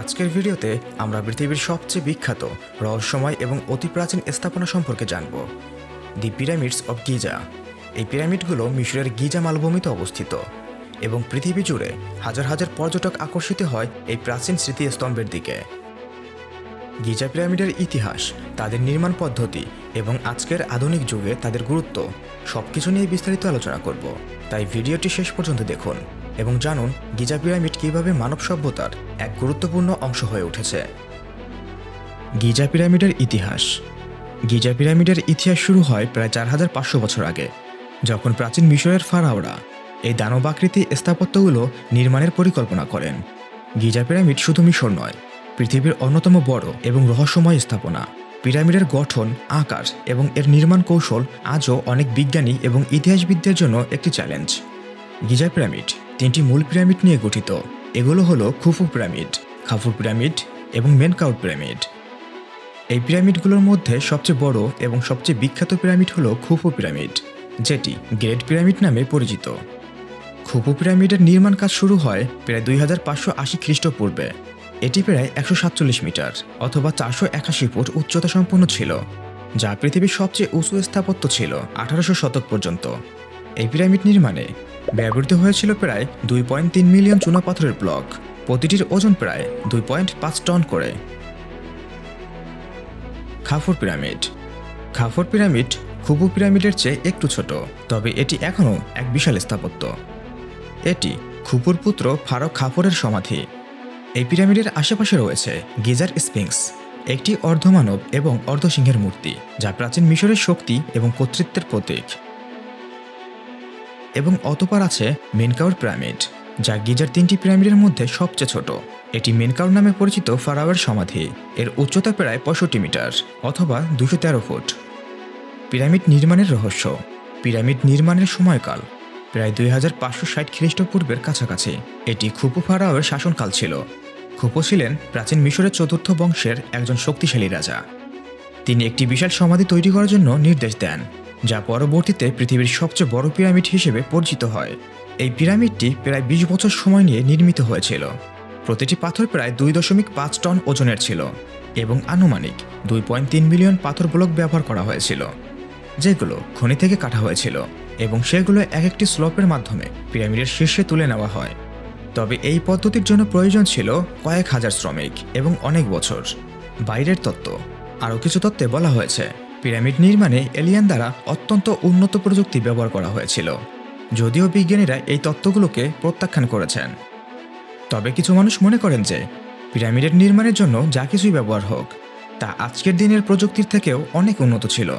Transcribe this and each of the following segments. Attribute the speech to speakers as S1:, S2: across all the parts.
S1: আজকের ভিডিওতে আমরা পৃথিবীর সবচেয়ে বিখ্যাত রহস্যময় এবং অতি প্রাচীন স্থাপনা সম্পর্কে জানব। The pyramids of Giza. এই পিরামিডগুলো মিশরের গিজা মালভূমিতে অবস্থিত এবং পৃথিবী জুড়ে হাজার হাজার পর্যটক আকর্ষিত হয় এই প্রাচীন স্মৃতিস্তম্ভের দিকে। গিজা পিরামিডের ইতিহাস, তাদের নির্মাণ পদ্ধতি এবং আজকের আধুনিক যুগে তাদের গুরুত্ব সব কিছু নিয়ে বিস্তারিত আলোচনা করব। তাই ভিডিওটি শেষ পর্যন্ত দেখুন। এবং জানুন গিজা পিরামিড কীভাবে মানব সভ্যতার এক গুরুত্বপূর্ণ অংশ হয়ে উঠেছে। গিজা পিরামিডের ইতিহাস। গিজা পিরামিডের ইতিহাস শুরু হয় প্রায় চার হাজার পাঁচশো বছর আগে, যখন প্রাচীন মিশরের ফারাওরা এই দানবাকৃতি স্থাপত্যগুলো নির্মাণের পরিকল্পনা করেন। গিজা পিরামিড শুধু মিশর নয়, পৃথিবীর অন্যতম বড় এবং রহস্যময় স্থাপনা। পিরামিডের গঠন, আকার এবং এর নির্মাণ কৌশল আজও অনেক বিজ্ঞানী এবং ইতিহাসবিদদের জন্য একটি চ্যালেঞ্জ। গিজা পিরামিড তিনটি মূল পিরামিড নিয়ে গঠিত। এগুলো হলো খুফু পিরামিড, খাফুর পিরামিড এবং মেনকাউট পিরামিড। এই পিরামিডগুলোর মধ্যে সবচেয়ে বড় এবং সবচেয়ে বিখ্যাত পিরামিড হলো খুফু পিরামিড, যেটি গ্রেট পিরামিড নামে পরিচিত। খুফু পিরামিডের নির্মাণ কাজ শুরু হয় প্রায় দুই হাজার পাঁচশো আশি খ্রিস্টপূর্বে। এটি প্রায় একশো সাতচল্লিশ মিটার অথবা চারশো একাশি ফুট উচ্চতা সম্পন্ন ছিল, যা পৃথিবীর সবচেয়ে উঁচু স্থাপত্য ছিল আঠারোশো শতক পর্যন্ত। এই পিরামিড নির্মাণে ব্যবহৃত হয়েছিল প্রায় দুই পয়েন্ট তিন মিলিয়ন চুনাপাথরের ব্লক। প্রতিটির ওজন প্রায় দুই পয়েন্ট পাঁচ টন করে। Khafre pyramid. Khafre pyramid Khufu পিরামিডের চেয়ে একটু ছোট, তবে এটি এখনও এক বিশাল স্থাপত্য। এটি খুপুর পুত্র ফারুক খাফরের সমাধি। এই পিরামিডের আশেপাশে রয়েছে গিজার স্পিংস একটি অর্ধমানব এবং অর্ধসিংহের মূর্তি, যা প্রাচীন মিশরের শক্তি এবং কর্তৃত্বের প্রতীক। এবং অতপার আছে মেনকাউর পিরামিড, যা গিজার তিনটি পিরামিডের মধ্যে সবচেয়ে ছোট। এটি মেনকাউর নামে পরিচিত ফারাওয়ের সমাধি। এর উচ্চতা প্রায় পঁয়ষট্টি মিটার অথবা দুশো তেরো ফুট। পিরামিড নির্মাণের রহস্য। পিরামিড নির্মাণের সময়কাল। প্রায় দুই হাজার পাঁচশো ষাট খ্রিস্টপূর্বের কাছাকাছি। এটি খুপু ফারাওয়ের শাসনকাল ছিল। খুপু ছিলেন প্রাচীন মিশরের চতুর্থ বংশের একজন শক্তিশালী রাজা। তিনি একটি বিশাল সমাধি তৈরি করার জন্য নির্দেশ দেন। যা পরবর্তীতে পৃথিবীর সবচেয়ে বড় পিরামিড হিসেবে পরিচিত হয়। এই পিরামিডটি প্রায় বিশ বছর সময় নিয়ে নির্মিত হয়েছিল। প্রতিটি পাথর প্রায় দুই দশমিক পাঁচ টন ওজনের ছিল এবং আনুমানিক দুই পয়েন্ট তিন মিলিয়ন পাথর ব্লক ব্যবহার করা হয়েছিল, যেগুলো খনি থেকে কাটা হয়েছিল এবং সেগুলো এক একটি স্লোপের মাধ্যমে পিরামিডের শীর্ষে তুলে নেওয়া হয়। তবে এই পদ্ধতির জন্য প্রয়োজন ছিল কয়েক হাজার শ্রমিক এবং অনেক বছর। বাইরের তত্ত্ব, আরও কিছু তত্ত্বে বলা হয়েছে। পিরামিড নির্মাণে এলিয়ান দ্বারা অত্যন্ত উন্নত প্রযুক্তি ব্যবহার করা হয়েছিল, যদিও বিজ্ঞানীরা এই তত্ত্বগুলোকে প্রত্যাখ্যান করেছেন। তবে কিছু মানুষ মনে করেন যে, পিরামিডের নির্মাণের জন্য যা কিছুই ব্যবহার হোক, তা আজকের দিনের প্রযুক্তির থেকেও অনেক উন্নত ছিল।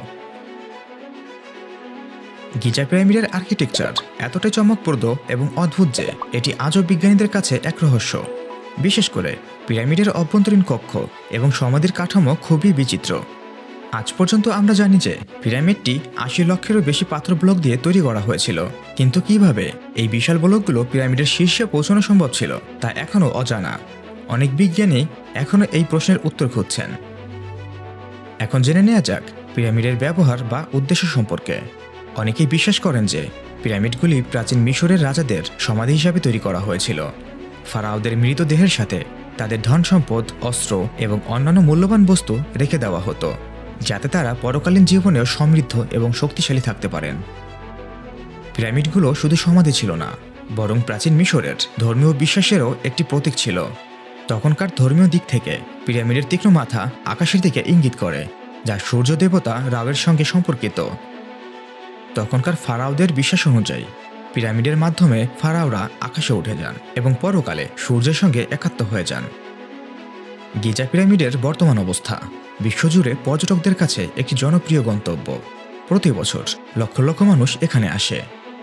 S1: গিজা পিরামিডের আর্কিটেকচার এতটাই চমকপ্রদ এবং অদ্ভুত যে, এটি আজও বিজ্ঞানীদের কাছে এক রহস্য। বিশেষ করে, পিরামিডের অভ্যন্তরীণ কক্ষ এবং সমাধির কাঠামো খুবই বিচিত্র। আজ পর্যন্ত আমরা জানি যে পিরামিডটি আশি লক্ষেরও বেশি পাথর ব্লক দিয়ে তৈরি করা হয়েছিল। কিন্তু কীভাবে? এই বিশাল ব্লকগুলো পিরামিডের শীর্ষে পৌঁছানো সম্ভব ছিল, তা এখনও অজানা। অনেক বিজ্ঞানী এখনও এই প্রশ্নের উত্তর খুঁজছেন। এখন জেনে নেওয়া যাক পিরামিডের ব্যবহার বা উদ্দেশ্য সম্পর্কে। অনেকেই বিশ্বাস করেন যে পিরামিডগুলি প্রাচীন মিশরের রাজাদের সমাধি হিসাবে তৈরি করা হয়েছিল। ফারাওদের মৃতদেহের সাথে তাদের ধন সম্পদ অস্ত্র এবং অন্যান্য মূল্যবান বস্তু রেখে দেওয়া হতো। যাতে তারা পরকালীন জীবনেও সমৃদ্ধ এবং শক্তিশালী থাকতে পারেন। পিরামিডগুলো শুধু সমাধি ছিল না, বরং প্রাচীন মিশরের ধর্মীয় বিশ্বাসেরও একটি প্রতীক ছিল। তখনকার ধর্মীয় দিক থেকে পিরামিডের তীক্ষ্ণ মাথা আকাশের দিকে ইঙ্গিত করে, যা সূর্য দেবতা রাবের সঙ্গে সম্পর্কিত। তখনকার ফারাওদের বিশ্বাস অনুযায়ী, পিরামিডের মাধ্যমে ফারাওরা আকাশে উঠে যান এবং পরকালে সূর্যের সঙ্গে একাত্ম হয়ে যান। গিজা পিরামিডের বর্তমান অবস্থা। বিশ্বজুড়ে পর্যটকদের কাছে একটি জনপ্রিয় গন্তব্য। প্রতি বছর লক্ষ লক্ষ মানুষ এখানে আসে,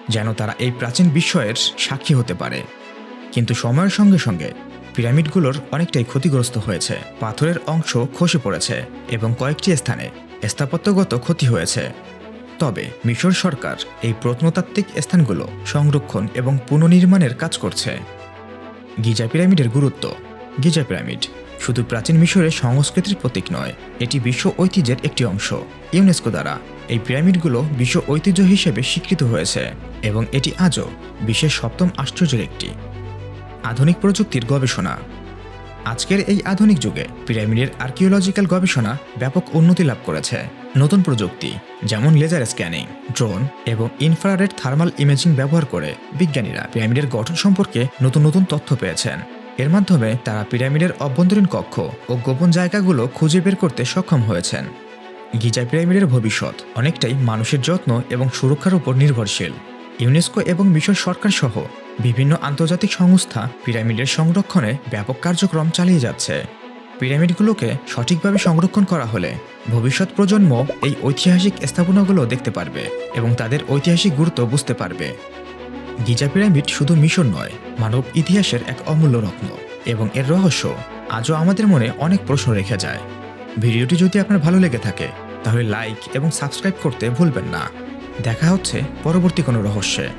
S1: যেন তারা এই প্রাচীন বিস্ময়ের সাক্ষী হতে পারে। কিন্তু সময়ের সঙ্গে সঙ্গে পিরামিডগুলোর অনেকটাই ক্ষতিগ্রস্ত হয়েছে। পাথরের অংশ খসে পড়েছে এবং কয়েকটি স্থানে স্থাপত্যগত ক্ষতি হয়েছে। তবে মিশর সরকার এই প্রত্নতাত্ত্বিক স্থানগুলো সংরক্ষণ এবং পুনর্নির্মাণের কাজ করছে। গিজা পিরামিডের গুরুত্ব। গিজা পিরামিড শুধু প্রাচীন মিশরের সংস্কৃতির প্রতীক নয়, এটি বিশ্ব ঐতিহ্যের একটি অংশ, ইউনেস্কো দ্বারা। এই পিরামিডগুলো বিশ্ব ঐতিহ্য হিসেবে স্বীকৃত হয়েছে এবং এটি আজও বিশ্বের সপ্তম আশ্চর্যের একটি আধুনিক প্রযুক্তির গবেষণা। আজকের এই আধুনিক যুগে পিরামিডের আর্কিওলজিক্যাল গবেষণা ব্যাপক উন্নতি লাভ করেছে। নতুন প্রযুক্তি, যেমন লেজার স্ক্যানিং, ড্রোন এবং ইনফ্রারেড থার্মাল ইমেজিং ব্যবহার করে বিজ্ঞানীরা পিরামিডের গঠন সম্পর্কে নতুন নতুন তথ্য পেয়েছেন। এর মাধ্যমে তারা পিরামিডের অভ্যন্তরীণ কক্ষ ও গোপন জায়গাগুলো খুঁজে বের করতে সক্ষম হয়েছেন। গিজা পিরামিডের ভবিষ্যৎ অনেকটাই মানুষের যত্ন এবং সুরক্ষার উপর নির্ভরশীল। ইউনেস্কো এবং মিশর সরকার সহ বিভিন্ন আন্তর্জাতিক সংস্থা পিরামিডের সংরক্ষণে ব্যাপক কার্যক্রম চালিয়ে যাচ্ছে। পিরামিডগুলোকে সঠিকভাবে সংরক্ষণ করা হলে ভবিষ্যৎ প্রজন্ম এই ঐতিহাসিক স্থাপনাগুলো দেখতে পারবে এবং তাদের ঐতিহাসিক গুরুত্ব বুঝতে পারবে। গিজা পিরামিড শুধু মিশর নয়, মানব ইতিহাসের এক অমূল্য রত্ন। এবং এর রহস্য আজও আমাদের মনে অনেক প্রশ্ন রেখে যায়। ভিডিওটি যদি আপনার ভালো লেগে থাকে, তাহলে লাইক এবং সাবস্ক্রাইব করতে ভুলবেন না। দেখা হচ্ছে পরবর্তী কোনো রহস্যে।